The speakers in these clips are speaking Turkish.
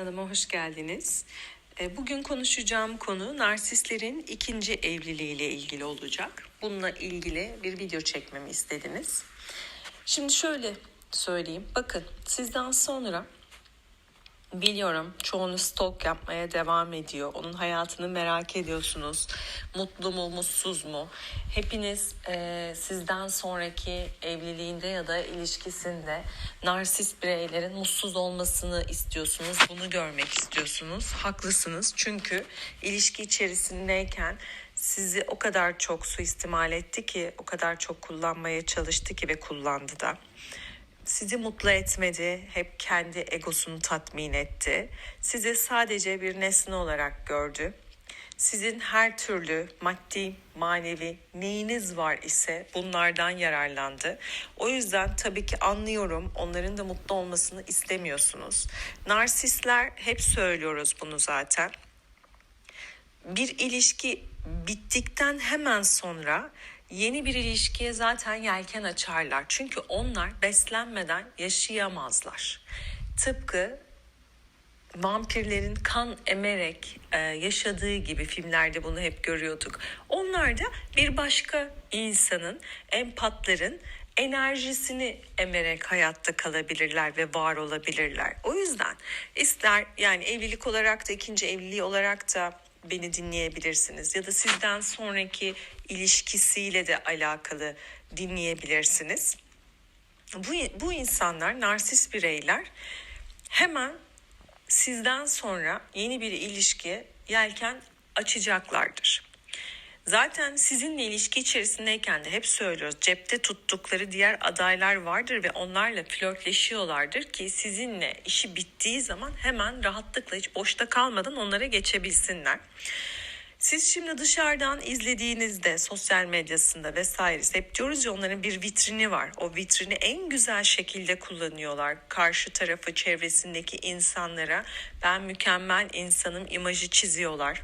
Kanalıma hoş geldiniz. E, Bugün konuşacağım konu narsistlerin ikinci evliliği ile ilgili olacak. Bununla ilgili bir video çekmemi istediniz. Şimdi şöyle söyleyeyim. Bakın sizden sonra Biliyorum çoğunuz stalk yapmaya devam ediyor. Onun hayatını merak ediyorsunuz. Mutlu mu, mutsuz mu? Hepiniz e, sizden sonraki evliliğinde ya da ilişkisinde narsist bireylerin mutsuz olmasını istiyorsunuz. Bunu görmek istiyorsunuz. Haklısınız. Çünkü ilişki içerisindeyken sizi o kadar çok suistimal etti ki, o kadar çok kullanmaya çalıştı ki ve kullandı da sizi mutlu etmedi, hep kendi egosunu tatmin etti. Sizi sadece bir nesne olarak gördü. Sizin her türlü maddi, manevi neyiniz var ise bunlardan yararlandı. O yüzden tabii ki anlıyorum onların da mutlu olmasını istemiyorsunuz. Narsistler hep söylüyoruz bunu zaten bir ilişki bittikten hemen sonra yeni bir ilişkiye zaten yelken açarlar. Çünkü onlar beslenmeden yaşayamazlar. Tıpkı vampirlerin kan emerek e, yaşadığı gibi filmlerde bunu hep görüyorduk. Onlar da bir başka insanın, empatların enerjisini emerek hayatta kalabilirler ve var olabilirler. O yüzden ister yani evlilik olarak da ikinci evliliği olarak da beni dinleyebilirsiniz ya da sizden sonraki ilişkisiyle de alakalı dinleyebilirsiniz. Bu, bu insanlar narsist bireyler hemen sizden sonra yeni bir ilişkiye yelken açacaklardır. Zaten sizinle ilişki içerisindeyken de hep söylüyoruz cepte tuttukları diğer adaylar vardır ve onlarla flörtleşiyorlardır ki sizinle işi bittiği zaman hemen rahatlıkla hiç boşta kalmadan onlara geçebilsinler. Siz şimdi dışarıdan izlediğinizde sosyal medyasında vesaire hep diyoruz ya onların bir vitrini var. O vitrini en güzel şekilde kullanıyorlar. Karşı tarafı çevresindeki insanlara ben mükemmel insanım imajı çiziyorlar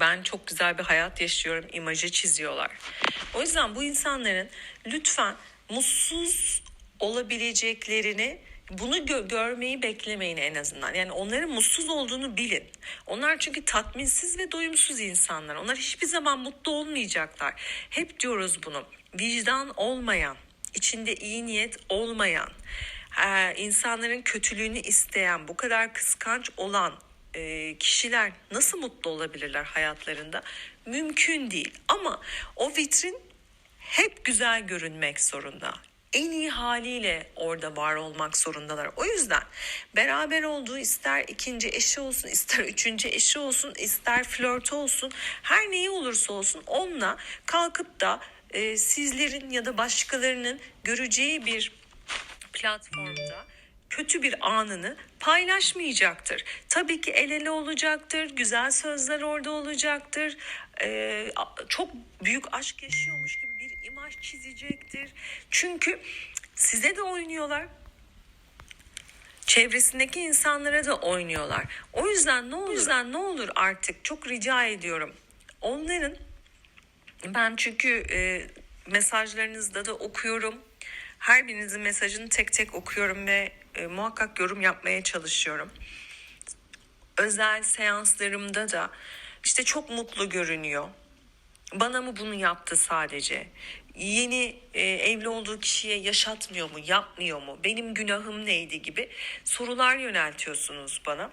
ben çok güzel bir hayat yaşıyorum imajı çiziyorlar. O yüzden bu insanların lütfen mutsuz olabileceklerini bunu gö- görmeyi beklemeyin en azından. Yani onların mutsuz olduğunu bilin. Onlar çünkü tatminsiz ve doyumsuz insanlar. Onlar hiçbir zaman mutlu olmayacaklar. Hep diyoruz bunu. Vicdan olmayan, içinde iyi niyet olmayan, insanların kötülüğünü isteyen, bu kadar kıskanç olan e, kişiler nasıl mutlu olabilirler hayatlarında? Mümkün değil. Ama o vitrin hep güzel görünmek zorunda. En iyi haliyle orada var olmak zorundalar. O yüzden beraber olduğu ister ikinci eşi olsun, ister üçüncü eşi olsun, ister flört olsun, her neyi olursa olsun onunla kalkıp da e, sizlerin ya da başkalarının göreceği bir platformda kötü bir anını paylaşmayacaktır. Tabii ki el ele olacaktır, güzel sözler orada olacaktır. Ee, çok büyük aşk yaşıyormuş gibi bir imaj çizecektir. Çünkü size de oynuyorlar. Çevresindeki insanlara da oynuyorlar. O yüzden ne olur, o yüzden ne olur artık çok rica ediyorum. Onların ben çünkü e, mesajlarınızda da okuyorum. Her birinizin mesajını tek tek okuyorum ve e, muhakkak yorum yapmaya çalışıyorum. Özel seanslarımda da işte çok mutlu görünüyor. Bana mı bunu yaptı sadece? Yeni e, evli olduğu kişiye yaşatmıyor mu, yapmıyor mu? Benim günahım neydi gibi sorular yöneltiyorsunuz bana.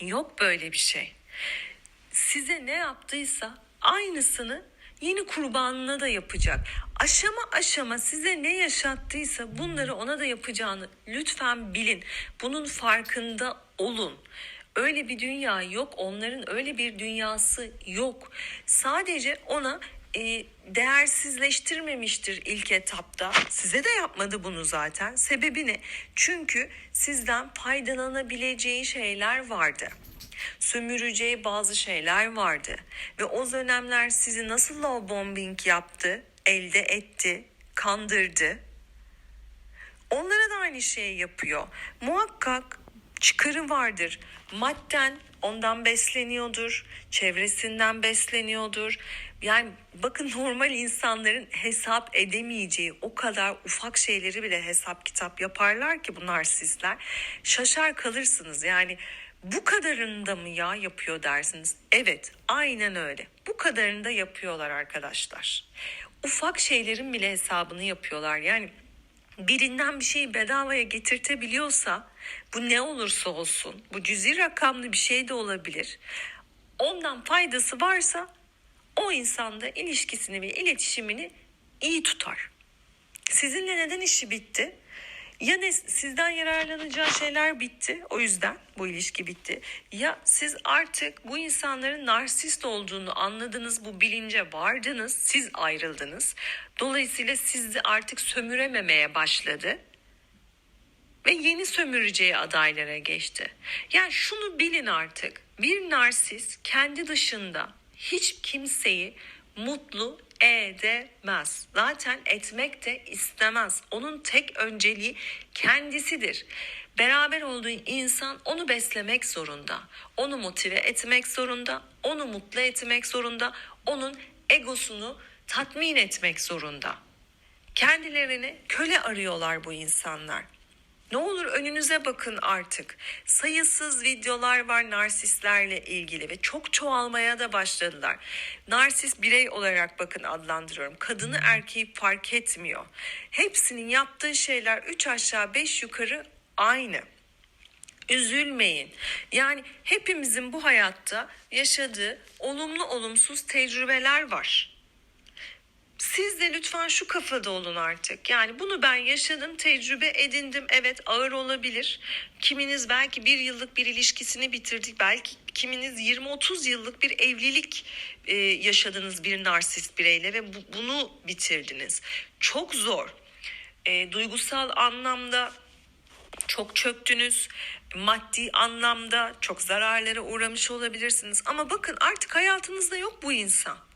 Yok böyle bir şey. Size ne yaptıysa aynısını yeni kurbanına da yapacak. Aşama aşama size ne yaşattıysa bunları ona da yapacağını lütfen bilin. Bunun farkında olun. Öyle bir dünya yok. Onların öyle bir dünyası yok. Sadece ona e, değersizleştirmemiştir ilk etapta. Size de yapmadı bunu zaten. Sebebi ne? Çünkü sizden faydalanabileceği şeyler vardı sömüreceği bazı şeyler vardı. Ve o dönemler sizi nasıl love bombing yaptı, elde etti, kandırdı. Onlara da aynı şeyi yapıyor. Muhakkak çıkarı vardır. Madden ondan besleniyordur, çevresinden besleniyordur. Yani bakın normal insanların hesap edemeyeceği o kadar ufak şeyleri bile hesap kitap yaparlar ki bu narsistler. Şaşar kalırsınız yani bu kadarında mı ya yapıyor dersiniz. Evet aynen öyle bu kadarında yapıyorlar arkadaşlar. Ufak şeylerin bile hesabını yapıyorlar yani birinden bir şeyi bedavaya getirtebiliyorsa bu ne olursa olsun bu cüzi rakamlı bir şey de olabilir. Ondan faydası varsa o insanda ilişkisini ve iletişimini iyi tutar. Sizinle neden işi bitti? Ya ne sizden yararlanacağı şeyler bitti o yüzden bu ilişki bitti. Ya siz artık bu insanların narsist olduğunu anladınız, bu bilince vardınız, siz ayrıldınız. Dolayısıyla sizi artık sömürememeye başladı ve yeni sömüreceği adaylara geçti. Yani şunu bilin artık. Bir narsist kendi dışında hiç kimseyi mutlu edemez. Zaten etmek de istemez. Onun tek önceliği kendisidir. Beraber olduğu insan onu beslemek zorunda. Onu motive etmek zorunda. Onu mutlu etmek zorunda. Onun egosunu tatmin etmek zorunda. Kendilerini köle arıyorlar bu insanlar. Ne olur önünüze bakın artık. Sayısız videolar var narsistlerle ilgili ve çok çoğalmaya da başladılar. Narsist birey olarak bakın adlandırıyorum. Kadını erkeği fark etmiyor. Hepsinin yaptığı şeyler 3 aşağı 5 yukarı aynı. Üzülmeyin. Yani hepimizin bu hayatta yaşadığı olumlu olumsuz tecrübeler var. Siz de lütfen şu kafada olun artık. Yani bunu ben yaşadım, tecrübe edindim. Evet ağır olabilir. Kiminiz belki bir yıllık bir ilişkisini bitirdik. Belki kiminiz 20-30 yıllık bir evlilik e, yaşadınız bir narsist bireyle ve bu, bunu bitirdiniz. Çok zor. E, duygusal anlamda çok çöktünüz. Maddi anlamda çok zararlara uğramış olabilirsiniz. Ama bakın artık hayatınızda yok bu insan.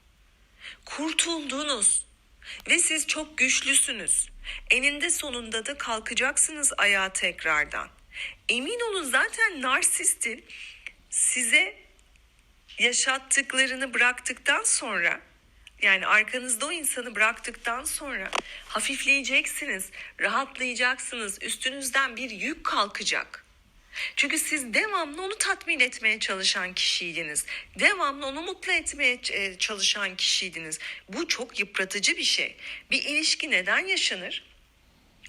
Kurtuldunuz ve siz çok güçlüsünüz. Eninde sonunda da kalkacaksınız ayağa tekrardan. Emin olun zaten narsistin size yaşattıklarını bıraktıktan sonra yani arkanızda o insanı bıraktıktan sonra hafifleyeceksiniz, rahatlayacaksınız, üstünüzden bir yük kalkacak. Çünkü siz devamlı onu tatmin etmeye çalışan kişiydiniz. Devamlı onu mutlu etmeye e, çalışan kişiydiniz. Bu çok yıpratıcı bir şey. Bir ilişki neden yaşanır?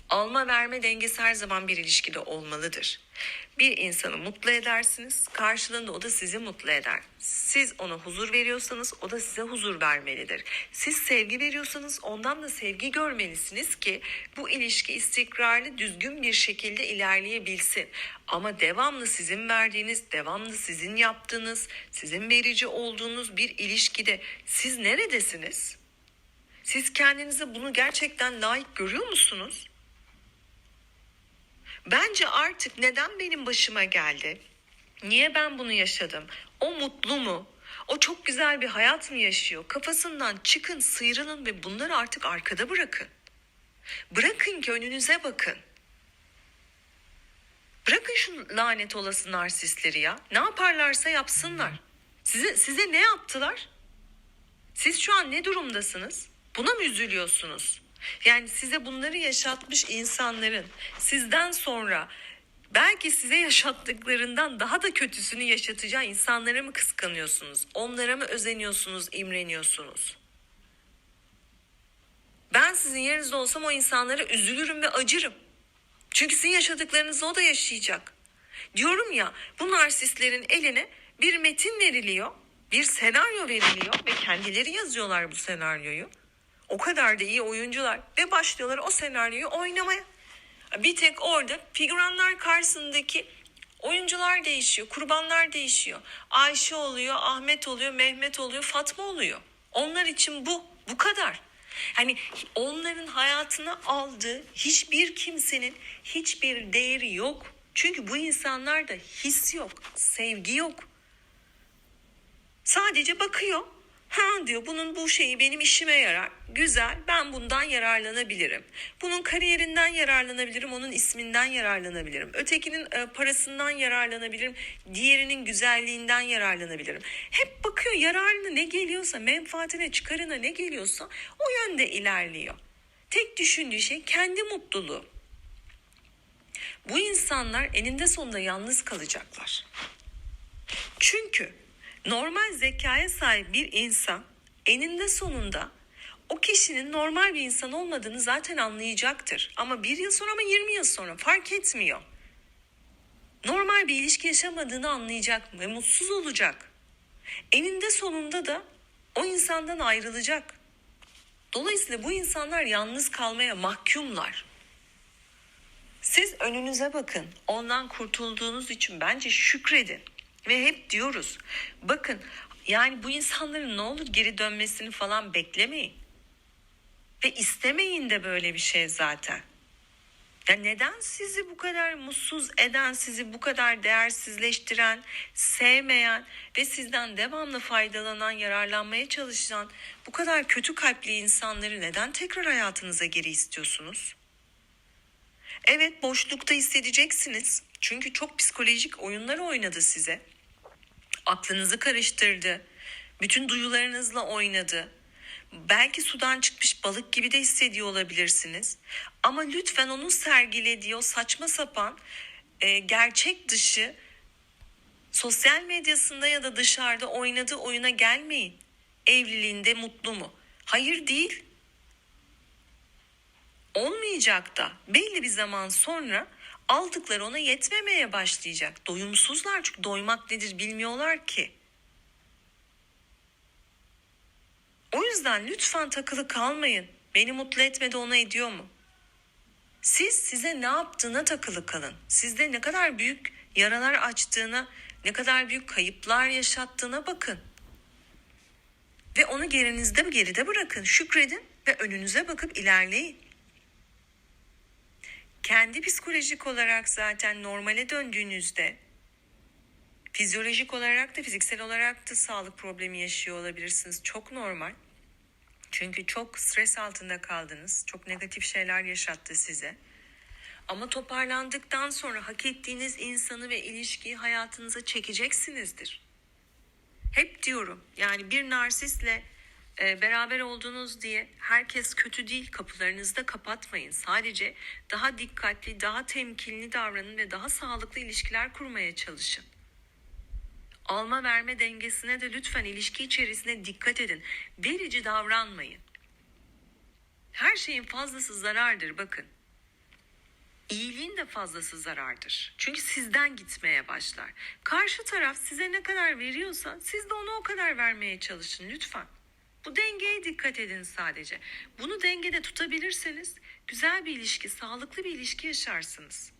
Alma verme dengesi her zaman bir ilişkide olmalıdır. Bir insanı mutlu edersiniz, karşılığında o da sizi mutlu eder. Siz ona huzur veriyorsanız o da size huzur vermelidir. Siz sevgi veriyorsanız ondan da sevgi görmelisiniz ki bu ilişki istikrarlı, düzgün bir şekilde ilerleyebilsin. Ama devamlı sizin verdiğiniz, devamlı sizin yaptığınız, sizin verici olduğunuz bir ilişkide siz neredesiniz? Siz kendinize bunu gerçekten layık görüyor musunuz? Bence artık neden benim başıma geldi? Niye ben bunu yaşadım? O mutlu mu? O çok güzel bir hayat mı yaşıyor? Kafasından çıkın, sıyrılın ve bunları artık arkada bırakın. Bırakın ki önünüze bakın. Bırakın şu lanet olası narsistleri ya. Ne yaparlarsa yapsınlar. Size, size ne yaptılar? Siz şu an ne durumdasınız? Buna mı üzülüyorsunuz? Yani size bunları yaşatmış insanların sizden sonra belki size yaşattıklarından daha da kötüsünü yaşatacağı insanlara mı kıskanıyorsunuz? Onlara mı özeniyorsunuz, imreniyorsunuz? Ben sizin yerinizde olsam o insanlara üzülürüm ve acırım. Çünkü sizin yaşadıklarınızı o da yaşayacak. Diyorum ya bu narsistlerin eline bir metin veriliyor, bir senaryo veriliyor ve kendileri yazıyorlar bu senaryoyu. O kadar da iyi oyuncular ve başlıyorlar o senaryoyu oynamaya. Bir tek orada figüranlar karşısındaki oyuncular değişiyor, kurbanlar değişiyor. Ayşe oluyor, Ahmet oluyor, Mehmet oluyor, Fatma oluyor. Onlar için bu, bu kadar. Hani onların hayatına aldığı hiçbir kimsenin hiçbir değeri yok. Çünkü bu insanlarda his yok, sevgi yok. Sadece bakıyor. Ha diyor bunun bu şeyi benim işime yarar. Güzel ben bundan yararlanabilirim. Bunun kariyerinden yararlanabilirim. Onun isminden yararlanabilirim. Ötekinin e, parasından yararlanabilirim. Diğerinin güzelliğinden yararlanabilirim. Hep bakıyor yararına ne geliyorsa menfaatine çıkarına ne geliyorsa o yönde ilerliyor. Tek düşündüğü şey kendi mutluluğu. Bu insanlar eninde sonunda yalnız kalacaklar. Çünkü normal zekaya sahip bir insan eninde sonunda o kişinin normal bir insan olmadığını zaten anlayacaktır. Ama bir yıl sonra ama 20 yıl sonra fark etmiyor. Normal bir ilişki yaşamadığını anlayacak ve mutsuz olacak. Eninde sonunda da o insandan ayrılacak. Dolayısıyla bu insanlar yalnız kalmaya mahkumlar. Siz önünüze bakın. Ondan kurtulduğunuz için bence şükredin. Ve hep diyoruz. Bakın yani bu insanların ne olur geri dönmesini falan beklemeyin. Ve istemeyin de böyle bir şey zaten. Ya neden sizi bu kadar mutsuz eden, sizi bu kadar değersizleştiren, sevmeyen ve sizden devamlı faydalanan, yararlanmaya çalışan bu kadar kötü kalpli insanları neden tekrar hayatınıza geri istiyorsunuz? Evet boşlukta hissedeceksiniz. Çünkü çok psikolojik oyunlar oynadı size. Aklınızı karıştırdı. Bütün duyularınızla oynadı. Belki sudan çıkmış balık gibi de hissediyor olabilirsiniz. Ama lütfen onun sergilediği o saçma sapan e, gerçek dışı sosyal medyasında ya da dışarıda oynadığı oyuna gelmeyin. Evliliğinde mutlu mu? Hayır değil olmayacak da belli bir zaman sonra aldıkları ona yetmemeye başlayacak. Doyumsuzlar çünkü doymak nedir bilmiyorlar ki. O yüzden lütfen takılı kalmayın. Beni mutlu etmedi ona ediyor mu? Siz size ne yaptığına takılı kalın. Sizde ne kadar büyük yaralar açtığına, ne kadar büyük kayıplar yaşattığına bakın. Ve onu gerinizde geride bırakın. Şükredin ve önünüze bakıp ilerleyin kendi psikolojik olarak zaten normale döndüğünüzde fizyolojik olarak da fiziksel olarak da sağlık problemi yaşıyor olabilirsiniz. Çok normal. Çünkü çok stres altında kaldınız. Çok negatif şeyler yaşattı size. Ama toparlandıktan sonra hak ettiğiniz insanı ve ilişkiyi hayatınıza çekeceksinizdir. Hep diyorum yani bir narsistle beraber olduğunuz diye herkes kötü değil kapılarınızı da kapatmayın. Sadece daha dikkatli, daha temkinli davranın ve daha sağlıklı ilişkiler kurmaya çalışın. Alma verme dengesine de lütfen ilişki içerisinde dikkat edin. Verici davranmayın. Her şeyin fazlası zarardır bakın. İyiliğin de fazlası zarardır. Çünkü sizden gitmeye başlar. Karşı taraf size ne kadar veriyorsa siz de ona o kadar vermeye çalışın lütfen. Bu dengeye dikkat edin sadece. Bunu dengede tutabilirseniz güzel bir ilişki, sağlıklı bir ilişki yaşarsınız.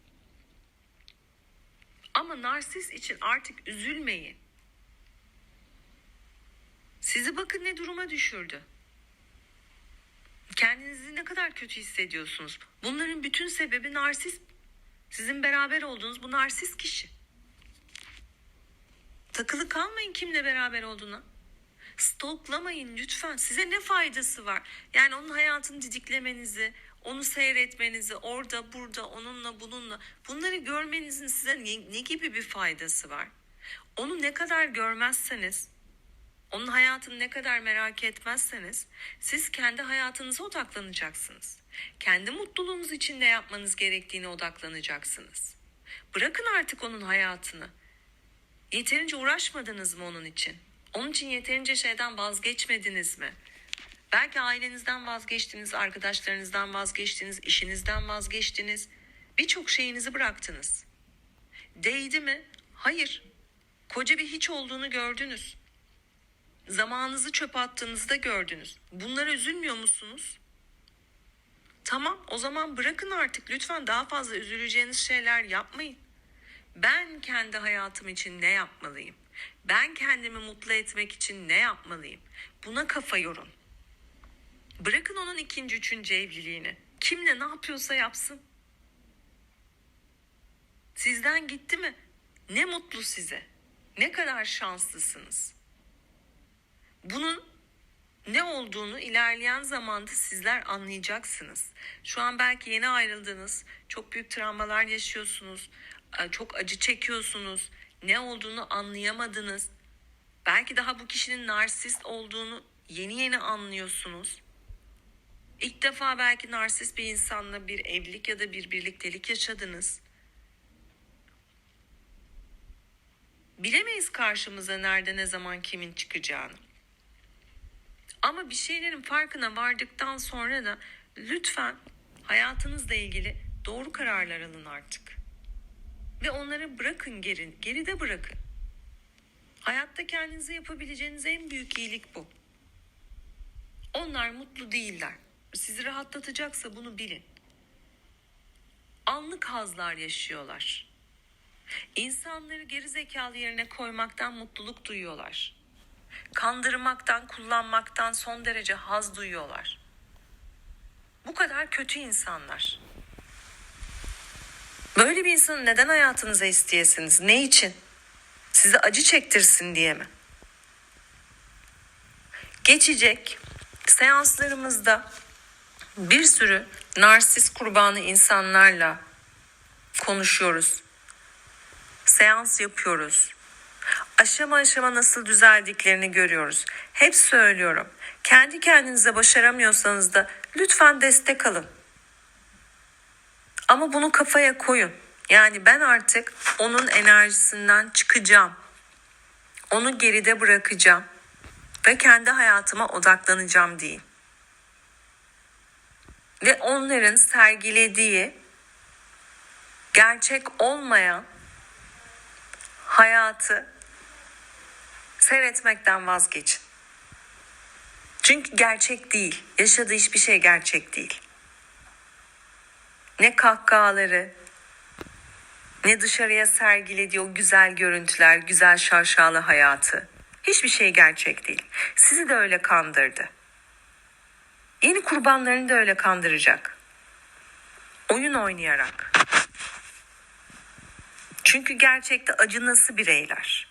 Ama narsis için artık üzülmeyin. Sizi bakın ne duruma düşürdü. Kendinizi ne kadar kötü hissediyorsunuz. Bunların bütün sebebi narsis. Sizin beraber olduğunuz bu narsis kişi. Takılı kalmayın kimle beraber olduğuna. Stalklamayın lütfen. Size ne faydası var? Yani onun hayatını didiklemenizi, onu seyretmenizi, orada burada onunla bununla bunları görmenizin size ne, ne gibi bir faydası var? Onu ne kadar görmezseniz, onun hayatını ne kadar merak etmezseniz siz kendi hayatınıza odaklanacaksınız. Kendi mutluluğunuz için ne yapmanız gerektiğine odaklanacaksınız. Bırakın artık onun hayatını. Yeterince uğraşmadınız mı onun için? Onun için yeterince şeyden vazgeçmediniz mi? Belki ailenizden vazgeçtiniz, arkadaşlarınızdan vazgeçtiniz, işinizden vazgeçtiniz. Birçok şeyinizi bıraktınız. Değdi mi? Hayır. Koca bir hiç olduğunu gördünüz. Zamanınızı çöpe attığınızda gördünüz. Bunlara üzülmüyor musunuz? Tamam o zaman bırakın artık lütfen daha fazla üzüleceğiniz şeyler yapmayın. Ben kendi hayatım için ne yapmalıyım? Ben kendimi mutlu etmek için ne yapmalıyım? Buna kafa yorun. Bırakın onun ikinci, üçüncü evliliğini. Kimle ne yapıyorsa yapsın. Sizden gitti mi? Ne mutlu size. Ne kadar şanslısınız. Bunun ne olduğunu ilerleyen zamanda sizler anlayacaksınız. Şu an belki yeni ayrıldınız, çok büyük travmalar yaşıyorsunuz, çok acı çekiyorsunuz, ne olduğunu anlayamadınız. Belki daha bu kişinin narsist olduğunu yeni yeni anlıyorsunuz. İlk defa belki narsist bir insanla bir evlilik ya da bir birliktelik yaşadınız. Bilemeyiz karşımıza nerede ne zaman kimin çıkacağını. Ama bir şeylerin farkına vardıktan sonra da lütfen hayatınızla ilgili doğru kararlar alın artık. Ve onları bırakın geri, geride bırakın. Hayatta kendinize yapabileceğiniz en büyük iyilik bu. Onlar mutlu değiller. Sizi rahatlatacaksa bunu bilin. Anlık hazlar yaşıyorlar. İnsanları geri zekalı yerine koymaktan mutluluk duyuyorlar. Kandırmaktan, kullanmaktan son derece haz duyuyorlar. Bu kadar kötü insanlar. Böyle bir insanı neden hayatınıza isteyesiniz? Ne için? Size acı çektirsin diye mi? Geçecek seanslarımızda bir sürü narsist kurbanı insanlarla konuşuyoruz. Seans yapıyoruz. Aşama aşama nasıl düzeldiklerini görüyoruz. Hep söylüyorum. Kendi kendinize başaramıyorsanız da lütfen destek alın. Ama bunu kafaya koyun. Yani ben artık onun enerjisinden çıkacağım. Onu geride bırakacağım ve kendi hayatıma odaklanacağım deyin. Ve onların sergilediği gerçek olmayan hayatı seyretmekten vazgeçin. Çünkü gerçek değil. Yaşadığı hiçbir şey gerçek değil. Ne kahkahaları, ne dışarıya sergilediği o güzel görüntüler, güzel şaşalı hayatı. Hiçbir şey gerçek değil. Sizi de öyle kandırdı. Yeni kurbanlarını da öyle kandıracak. Oyun oynayarak. Çünkü gerçekte acınası bireyler.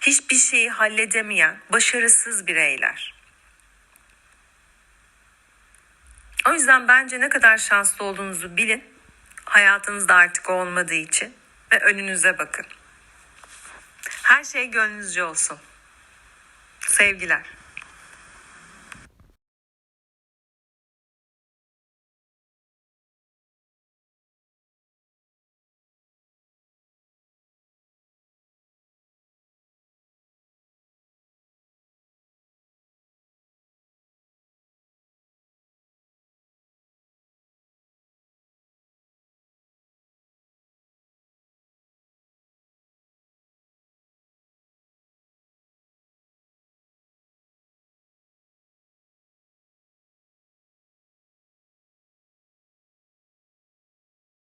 Hiçbir şeyi halledemeyen, başarısız bireyler. O yüzden bence ne kadar şanslı olduğunuzu bilin. Hayatınızda artık olmadığı için ve önünüze bakın. Her şey gönlünüzce olsun. Sevgiler.